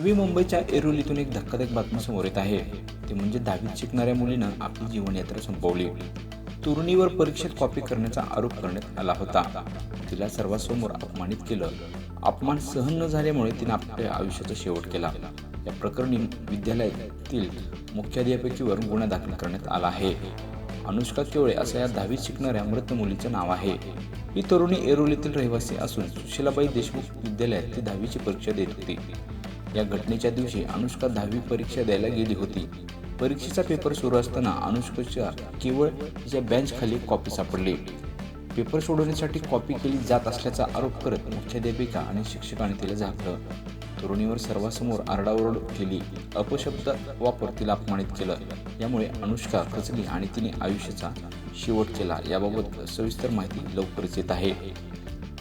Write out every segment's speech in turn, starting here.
नवी मुंबईच्या एरोलीतून एक धक्कादायक बातमी समोर येत आहे. ते म्हणजे दहावीत शिकणाऱ्या मुलीनं आपली जीवनयात्रा संपवली. तरुणीवर परीक्षेत कॉपी करण्याचा आरोप करण्यात आला होता. तिला सर्वांसमोर अपमानित केलं. अपमान सहन न झाल्यामुळे तिने आपल्या आयुष्याचा शेवट केला. या प्रकरणी विद्यालयातील मुख्याध्यापकीवर गुन्हा दाखल करण्यात आला आहे. अनुष्का केवळे असं या दहावीत शिकणाऱ्या मृत मुलीचं नाव आहे. ही तरुणी एरोलीतील रहिवासी असून सुशीलाबाई देशमुख विद्यालयात ती दहावीची परीक्षा देत होती. या घटनेच्या दिवशी अनुष्का दहावी परीक्षा द्यायला गेली होती. परीक्षेचा पेपर सुरू असताना अनुष्काच्या केवळ तिच्या बेंचखाली कॉपी सापडली. पेपर सोडवण्यासाठी कॉपी केली जात असल्याचा आरोप करत मुख्याध्यापिका आणि शिक्षकाने तिला झाकलं. तरुणीवर सर्वांसमोर आरडाओरड केली. अपशब्द वापर तिला अपमानित केलं. यामुळे अनुष्का खचली आणि तिने आयुष्याचा शेवट केला. याबाबत सविस्तर माहिती लवकरच येत आहे.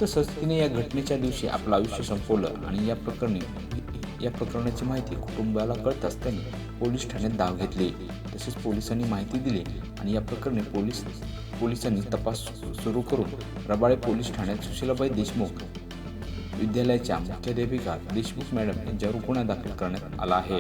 तसंच तिने या घटनेच्या दिवशी आपलं आयुष्य संपवलं आणि या प्रकरणी या प्रकरणाची माहिती कुटुंबाला कळत असताना पोलीस ठाण्यात धाव घेतली. तसेच पोलिसांनी माहिती दिली आणि या प्रकरणी पोलीस पोलिसांनी तपास सुरू करून रबाळे पोलीस ठाण्यात सुशीलाबाई देशमुख विद्यालयाच्या मुख्याध्यापिका देशमुख मॅडम यांच्यावर गुन्हा दाखल करण्यात आला आहे.